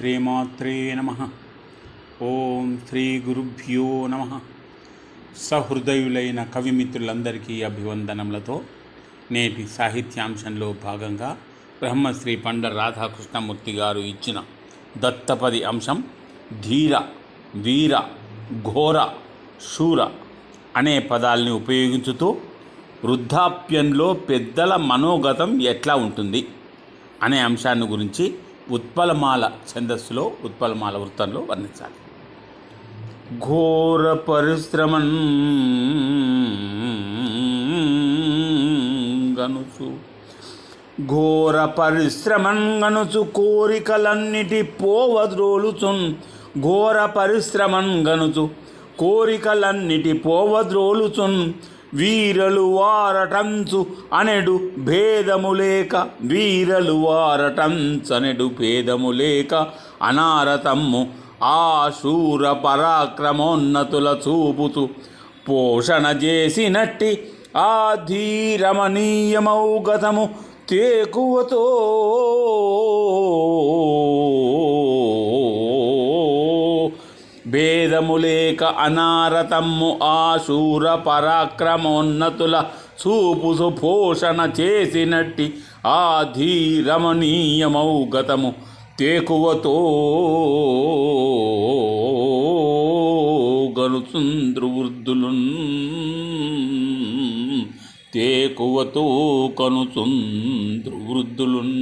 శ్రీమాత్రే నమ. ఓం శ్రీ గురుభ్యో నమ. సహృదయులైన కవిమిత్రులందరికీ అభివందనములతో నేటి సాహిత్యాంశంలో భాగంగా బ్రహ్మశ్రీ పండ రాధాకృష్ణమూర్తి గారు ఇచ్చిన దత్తపది అంశం ధీర వీర ఘోర శూర అనే పదాల్ని ఉపయోగించుతూ వృద్ధాప్యంలో పెద్దల మనోగతం ఎట్లా ఉంటుంది అనే అంశాన్ని గురించి ఉత్పలమాల ఛందస్సులో ఉత్పలమాల వృత్తంలో వర్ణించాలి. ఘోర పరిశ్రమన్ గనుచు. ఘోర పరిశ్రమన్ గనుచు కోరికలన్నిటి పోవద్రోలుచున్ ఘోర పరిశ్రమన్ గనుచు కోరికలన్నిటి పోవద్రోలుచున్ వీరలు వారటంచు అనెడు భేదము లేక వీరలు వారటంచనెడు భేదము లేక అనారతమ్ము ఆ శూర పరాక్రమోన్నతుల చూపుతూ పోషణ చేసినట్టి ఆ ధీరమణీయమౌగతము తేకువతో భేదములేక అనారతమ్ము ఆశూర పరాక్రమోన్నతుల చూపు సుపోషణ చేసినట్టి ఆ ధీరమణీయమౌగతము తేకువతో కనుచుంద్రువృద్ధులున్ తేకువతో కనుచుంద్రువృద్ధులున్